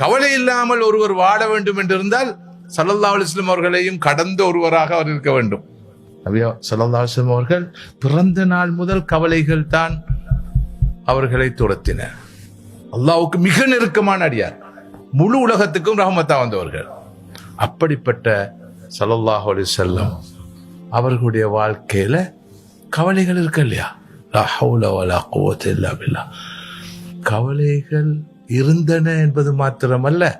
கவலை இல்லாமல் ஒருவர் வாழ வேண்டும் என்றிருந்தால் சல்லல்லா அலிஸ்லம் அவர்களையும் கடந்த ஒருவராக அவர் இருக்க வேண்டும். நபியா அலிஸ்லம் அவர்கள் பிறந்த நாள் முதல் கவலைகள் தான் அவர்களை துரத்தின. அல்லாவுக்கு மிக நெருக்கமான அடியார். முழு உலகத்துக்கும் ரஹமத்தா வந்தவர்கள். அப்படிப்பட்ட சல்லல்லாஹு அலி செல்லம் அவர்களுடைய வாழ்க்கையில கவலைகள் இருக்கு இல்லையா? கவலைகள் இருந்தன என்பது மாத்திரமல்ல.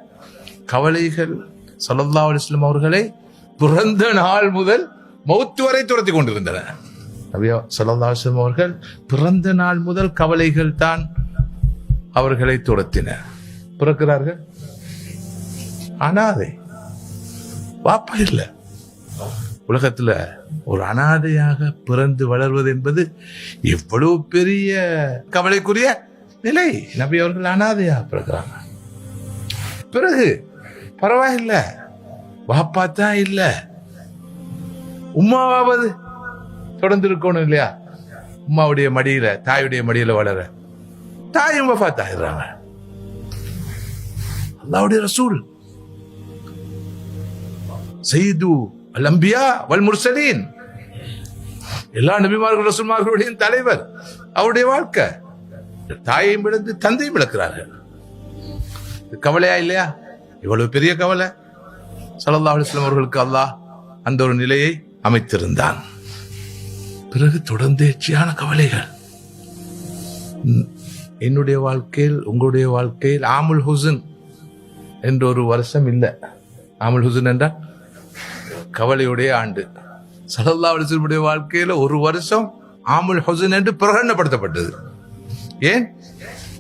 கவலைகள் சல்லல்லாஹு அலிஸ்லாம் அவர்களை பிறந்த நாள் முதல் மௌத்து வரை துரத்தி கொண்டிருந்தன. நபியா சல்லல்லாஹு அலிஸ்லாம் அவர்கள் பிறந்த நாள் முதல் கவலைகள் தான் அவர்களை துரத்தின. பிறக்கிறார்கள்? அனாதை. வாப்பா இல்லை. உலகத்துல ஒரு அனாதையாக பிறந்து வளர்வது என்பது எவ்வளவு பெரிய கவலைக்குரிய நிலை. நபி அவர்கள் அனாதையா பிறகுறாங்க பிறகு பரவாயில்ல. வாப்பா தான் இல்ல. உமாவாவது தொடர்ந்து இருக்கணும் இல்லையா? உமாவுடைய மடியில தாயுடைய மடியில வளர. தாயும் வஃபாத் ஆயிடுறாங்க அல்லாவுடைய ரசூல். செய்து அல் அம்பியா வல் முர்சலீன் எல்லா நபிமார்கள் ரசூல்மார்களுடைய தலைவர். அவருடைய வாழ்க்கை. தாயையும் இழந்து தந்தையும் இழக்கிறார்கள். கவலையா இல்லையா? இவ்வளவு பெரிய கவலை. சல்லல்லாஹு அலைஹி அவர்களுக்கு அல்லாஹ் அந்த ஒரு நிலையை அமைத்திருந்தான். பிறகு தொடர்ந்தேர்ச்சியான கவலைகள். ம், என்னுடைய வாழ்க்கையில் உங்களுடைய வாழ்க்கையில் ஆமுல் ஹுசன் என்ற ஒரு வருஷம் இல்லை. ஆமுல் ஹுசன் என்றால் கவலையுடைய ஆண்டு. சல்லல்லா அலிஸ்லமுடைய வாழ்க்கையில ஒரு வருஷம் ஆமுல் ஹுசன் என்று பிரகடனப்படுத்தப்பட்டது. ஏன்?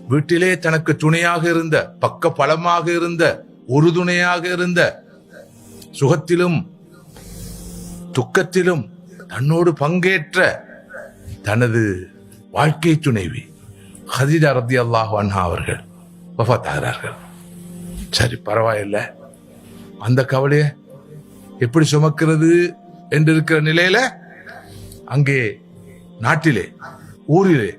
வீட்டிலே தனக்கு துணையாக இருந்த பக்க பலமாக இருந்த உறுதுணையாக இருந்த சுகத்திலும் துக்கத்திலும் தன்னோடு பங்கேற்ற தனது வாழ்க்கை துணைவி ஹதிஜா ரத்தி அல்லாஹ் அன்ஹா அவர்கள் வஃபாத் ஆகிறார்கள் சரி பரவாயில்ல. அந்த கவலையை எப்படி சுமக்கிறது என்று இருக்கிற நிலையில அங்கே நாட்டிலே ஊரிலே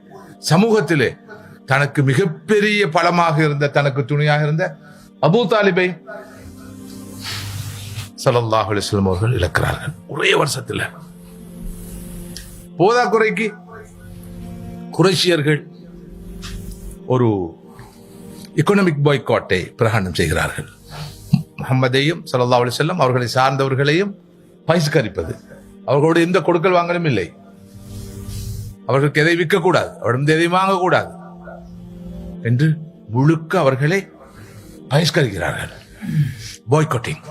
சமூகத்திலே தனக்கு மிகப்பெரிய பலமாக இருந்த தனக்கு துணையாக இருந்த அபூ தாலிபை சலல்லாஹ் அலிஸ்லம் அவர்கள் இழக்கிறார்கள். ஒரே வருஷத்துல. போதா குறைக்கு ஒரு எக்கனாமிக் பாய்காட்டை பிரகடனம் செய்கிறார்கள். முகமதையும் சல்லா அலி செல்லம் அவர்களை சார்ந்தவர்களையும் பகிஷ்கரிப்பது. அவர்களோடு எந்த கொடுக்கல் வாங்கலும் இல்லை. அவர்களுக்கு எதை விற்கக்கூடாது? அவரிடம் எதை வாங்கக்கூடாது? என்று முழுக்க அவர்களை பகிஷ்கரிக்கிறார்கள். பாய்காட்டிங்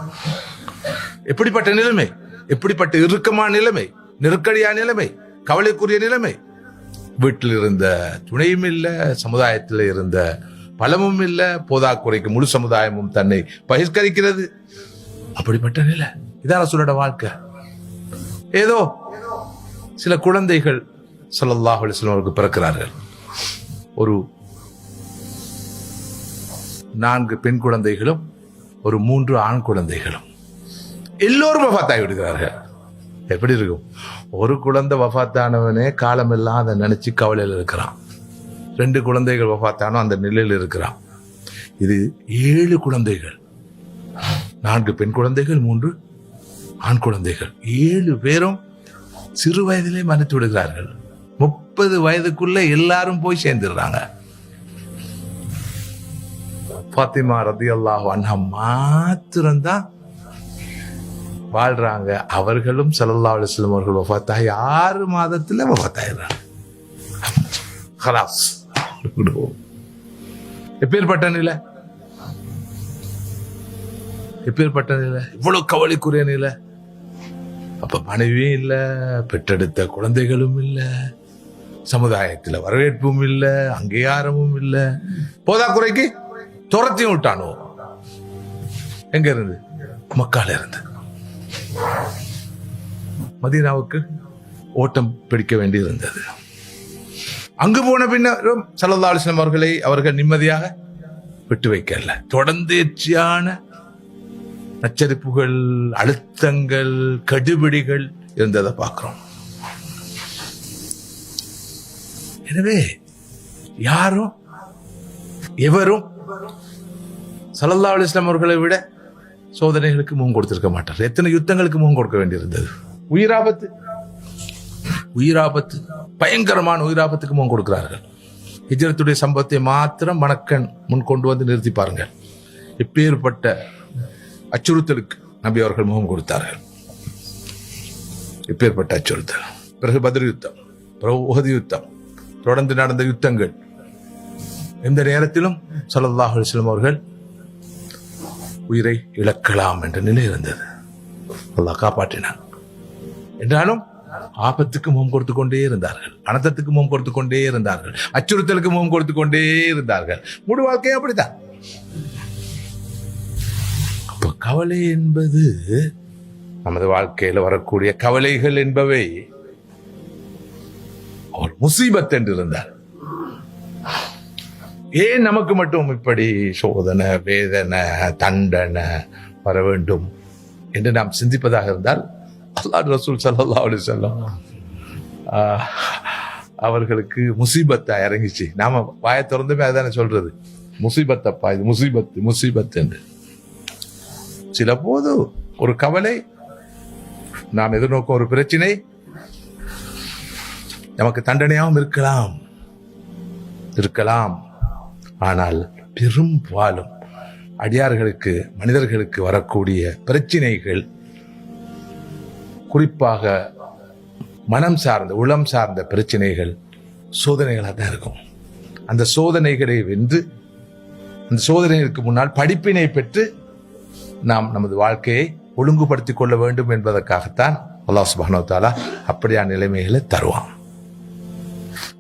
எப்படிப்பட்ட நிலைமை? எப்படிப்பட்ட இறுக்கமான நிலைமை? நெருக்கடியான நிலைமை? கவலைக்குரிய நிலைமை? வீட்டில் இருந்த துணையும் இல்லை சமுதாயத்தில் இருந்த பலமும் இல்லை போதாக்குறைக்கு முழு சமுதாயமும் தன்னை பகிஷ்கரிக்கிறது. அப்படிப்பட்ட நிலை. இதான் சொல்லோட வாழ்க்கை. ஏதோ சில குழந்தைகள் ஸல்லல்லாஹு அலைஹி அவருக்கு பிறக்கிறார்கள். ஒரு நான்கு பெண் குழந்தைகளும் ஒரு மூன்று ஆண் குழந்தைகளும். எல்லோரும் வஃபாத்தாகி விடுகிறார்கள். எப்படி இருக்கும்? ஒரு குழந்தை வஃபாத்தானவனே காலமெல்லாம் அதை நினைச்சு கவலையில் இருக்கிறான். ரெண்டு குழந்தைகள் வஃபாத்தானோ அந்த நிலையில் இருக்கிறான். இது ஏழு குழந்தைகள். நான்கு பெண் குழந்தைகள் மூன்று ஆண் குழந்தைகள். ஏழு பேரும் சிறு வயதிலே மறைத்து விடுகிறார்கள். முப்பது வயதுக்குள்ள எல்லாரும் போய் சேர்ந்துடுறாங்க. ஃபாத்திமா ரதி அல்லாஹ் அண்ணா மாத்திரம்தான் வாழ்றாங்க. அவர்களும் ஸல்லல்லாஹு அலைஹி அவர்கள் வஃபாத்தாகி ஆறு மாதத்துல வஃபாத்தாயிடுறாங்க எப்பேற்பட்ட நிலை? எப்பேற்பட்ட நிலை? இவ்வளவு கவலைக்குரிய நிலை? அப்ப மனைவியும் இல்ல பெற்றெடுத்த குழந்தைகளும் இல்லை. சமுதாயத்தில் வரவேற்பும் இல்லை அங்கீகாரமும் இல்லை. போதாக்குறைக்கு துரத்தியும் விட்டானோ? எங்க இருந்து? மக்கால இருந்து. மதீனாவுக்கு ஓட்டம் பிடிக்க வேண்டி இருந்தது. அங்கு போன பின்னரும் சல்லல்லா அலிஸ்லாம் அவர்களை அவர்கள் நிம்மதியாக விட்டு வைக்கல. தொடர்ந்து எச்சியான நச்சரிப்புகள் அழுத்தங்கள் கடுபிடிகள் இருந்ததை பார்க்கிறோம். எனவே யாரும் எவரும் சல்லல்லா அலிஸ்லாம் அவர்களை விட சோதனைகளுக்கு முகம் கொடுத்திருக்க மாட்டார். எத்தனை யுத்தங்களுக்கு முகம் கொடுக்க வேண்டியிருந்தது? உயிராபத்து உயிராபத்து பயங்கரமான உயிராபத்துக்கு முகம் கொடுக்கிறார்கள். ஹிஜ்ரத்துடைய சம்பவத்தை மாத்திரம் மணக்கண் முன் கொண்டு வந்து நிறுத்தி பாருங்கள். எப்பேற்பட்ட அச்சுறுத்தலுக்கு நபி அவர்கள் முகம் கொடுத்தார்கள். எப்பேற்பட்ட அச்சுறுத்தல். பிறகு பதில் யுத்தம் பிறகு உகதி யுத்தம் தொடர்ந்து நடந்த யுத்தங்கள். எந்த நேரத்திலும் ஸல்லல்லாஹு அலைஹி அவர்கள் உயிரை இழக்கலாம் என்ற நிலை இருந்தது. அல்லாஹ் காப்பாற்றினான். என்றாலும் ஆபத்துக்கு முகம் கொடுத்து கொண்டே இருந்தார்கள். அனத்தத்துக்கு முகம் கொடுத்து கொண்டே இருந்தார்கள். அச்சுறுத்தலுக்கு முகம் கொடுத்து கொண்டே இருந்தார்கள். முழு வாழ்க்கையும் அப்படித்தான். அப்ப கவலை என்பது நமது வாழ்க்கையில் வரக்கூடிய கவலைகள் என்பவை அவர் முசீபத் என்று இருந்தார் ஏன் நமக்கு மட்டும் இப்படி சோதனை வேதனை தண்டனை வர வேண்டும் என்று நாம் சிந்திப்பதாக இருந்தால் அல்லாஹ் ரசூல் சல்லா அலி சொல்லம் அவர்களுக்கு முசீபத்தா இறங்கிச்சு. நாம வாய திறந்துமே அதுதானே சொல்றது. முசீபத்தப்பா இது முசீபத்து முசீபத் என்று. சில போது ஒரு கவலை நாம் எதிர்நோக்கும் ஒரு பிரச்சனை நமக்கு தண்டனையாகவும் இருக்கலாம். இருக்கலாம். ஆனால் பெரும்பாலும் அடியார்களுக்கு மனிதர்களுக்கு வரக்கூடிய பிரச்சனைகள் குறிப்பாக மனம் சார்ந்த உளம் சார்ந்த பிரச்சனைகள் சோதனைகளாக தான் இருக்கும். அந்த சோதனைகளை வென்று அந்த சோதனைகளுக்கு முன்னால் படிப்பினை பெற்று நாம் நமது வாழ்க்கையை ஒழுங்குபடுத்திக் கொள்ள வேண்டும் என்பதற்காகத்தான் அல்லாஹ் சுபானோ தாலா அப்படியான நிலைமைகளை தருவான்.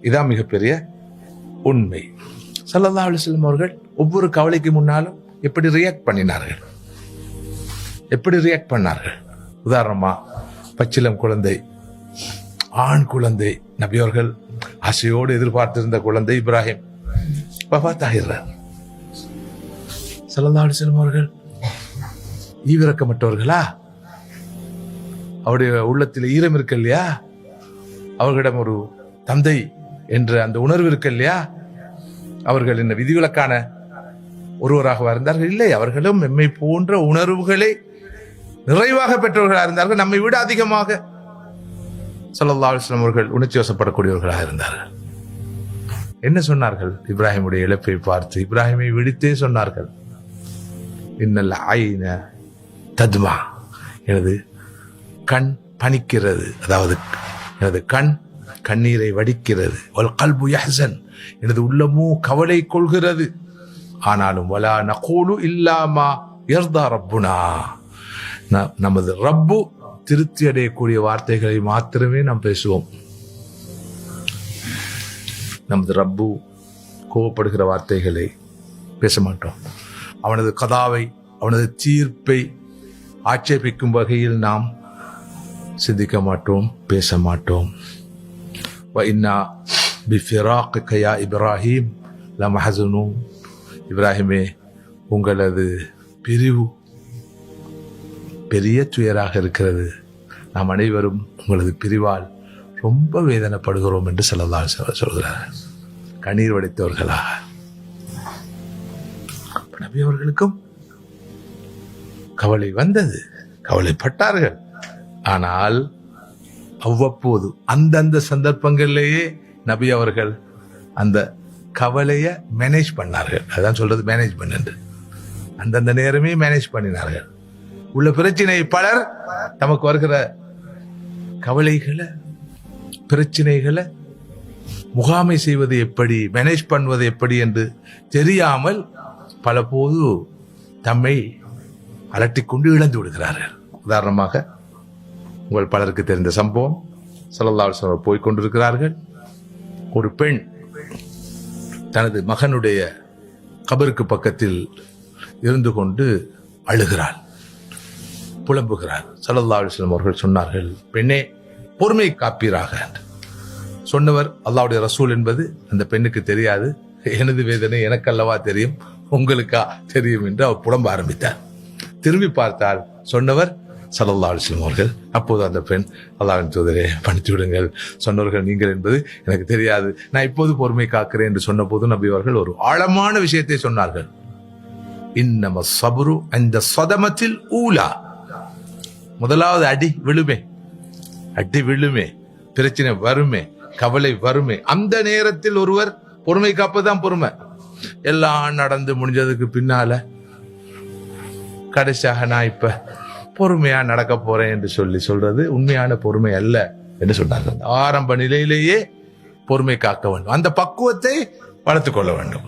இதான் மிகப்பெரிய உண்மை. சல்லல்லா அலிஸ்லம் அவர்கள் ஒவ்வொரு கவலைக்கு முன்னாலும் எப்படி ரியாக்ட் பண்ணினார்கள்? எப்படி ரியாக்ட் பண்ணார்கள்? உதாரணமா பச்சிலம் குழந்தை ஆண் குழந்தை நபியவர்கள் ஆசையோடு எதிர்பார்த்திருந்த குழந்தை இப்ராஹிம் பபா தாகிறார் சல்லா அலிஸ்லம் அவர்கள் ஈவிரக்கமற்றவர்களா? அவருடைய உள்ளத்தில் ஈரம் இருக்கு இல்லையா? அவர்களிடம் ஒரு தந்தை என்ற அந்த உணர்வு இருக்கு இல்லையா? அவர்கள் என்ன விதிவிலக்கான ஒருவராக இருந்தார்கள்? இல்லை அவர்களும் எம்மை போன்ற உணர்வுகளை நிறைவாக பெற்றவர்களாக இருந்தார்கள். நம்மை விட அதிகமாக ஸல்லல்லாஹு அலைஹி அவர்கள் உணர்ச்சி வசப்படக்கூடியவர்களாக இருந்தார்கள். என்ன சொன்னார்கள்? இப்ராஹிமுடைய இழப்பை பார்த்து இப்ராஹிமை விடுத்தே சொன்னார்கள். இன்னல்ல ஐன தத்மா எனது கண் பணிக்கிறது. அதாவது எனது கண் கண்ணீரை வடிக்கிறது. வல் கல்பு யஹசன். எனது உள்ளமோ கவலை கொள்கிறது. ஆனாலும் வலா நகோலு இல்லாமா எர்தா ரப்புனா. ந- நமது ரப்பு திருப்தி அடையக்கூடிய வார்த்தைகளை மாத்திரமே நாம் பேசுவோம். நமது ரப்பு கோவப்படுகிற வார்த்தைகளை பேச மாட்டோம். அவனது கதாவை அவனது தீர்ப்பை ஆட்சேபிக்கும் வகையில் நாம் சிந்திக்க மாட்டோம் பேச மாட்டோம். இன்னா பிஃபிராக்கு யா இப்ராஹிம் லம் ஹசனும் இப்ராஹிமே உங்களது பிரிவு பெரிய துயராக இருக்கிறது. நாம் அனைவரும் உங்களது பிரிவால் ரொம்ப வேதனைப்படுகிறோம் என்று சிலதால் சொல்கிறார். கண்ணீர் வடித்தவர்களாக நபி அவர்களுக்கும் கவலை வந்தது. கவலைப்பட்டார்கள். ஆனால் அவ்வப்போது அந்தந்த சந்தர்ப்பங்கள்லேயே நபி அவர்கள் அந்த கவலையை மேனேஜ் பண்ணார்கள். அதான் சொல்றது மேனேஜ் என்று. அந்தந்த நேரமே மேனேஜ் பண்ணினார்கள். உள்ள பிரச்சனை பலர் நமக்கு வருகிற கவலைகளை பிரச்சனைகளை முகாமை செய்வது எப்படி மேனேஜ் பண்ணுவது எப்படி என்று தெரியாமல் பல போது தம்மை அலட்டிக்கொண்டு இழந்து விடுகிறார்கள். உதாரணமாக உங்கள் பலருக்கு தெரிந்த சம்பவம் ஸல்லல்லாஹு அலைஹி போய் கொண்டிருக்கிறார்கள். ஒரு பெண் தனது மகனுடைய கபருக்கு பக்கத்தில் இருந்து கொண்டு அழுகிறாள் புலம்புகிறார் ஸல்லல்லாஹு அலைஹி அவர்கள் சொன்னார்கள் பெண்ணே பொறுமை காப்பீராக. சொன்னவர் அல்லாவுடைய ரசூல் என்பது அந்த பெண்ணுக்கு தெரியாது. எனது வேதனை எனக்கல்லவா தெரியும்? உங்களுக்கா தெரியும்? என்று அவர் புலம்ப ஆரம்பித்தார். திரும்பி பார்த்தால் சொன்னவர் ஸல்லல்லாஹு அலைஹி அவர்கள் அப்போது அந்த பெண் அல்லாவின் தூதரே பணித்து விடுங்கள். சொன்னவர்கள் நீங்கள் என்பது எனக்கு தெரியாது. நான் இப்போது பொறுமை காக்கிறேன் என்று சொன்ன போது நபி அவர்கள் ஒரு ஆழமான விஷயத்தை சொன்னார்கள். இன்னம சபுரு அந்த சதமத்தில் ஊலா. முதலாவது அடி விழுமே. அடி விழுமே. பிரச்சனை வருமே. கவலை வருமே. அந்த நேரத்தில் ஒருவர் பொறுமை காப்பதுதான் பொறுமை. எல்லாம் நடந்து முடிஞ்சதுக்கு பின்னால கடைசியாக நான் இப்ப பொறுமையாக நடக்க போறேன் என்று சொல்லி சொல்றது உண்மையான பொறுமை அல்ல என்று சொன்னார்கள். ஆரம்ப நிலையிலேயே பொறுமை காக்க வேண்டும். அந்த பக்குவத்தை வளர்த்துக் கொள்ள வேண்டும்.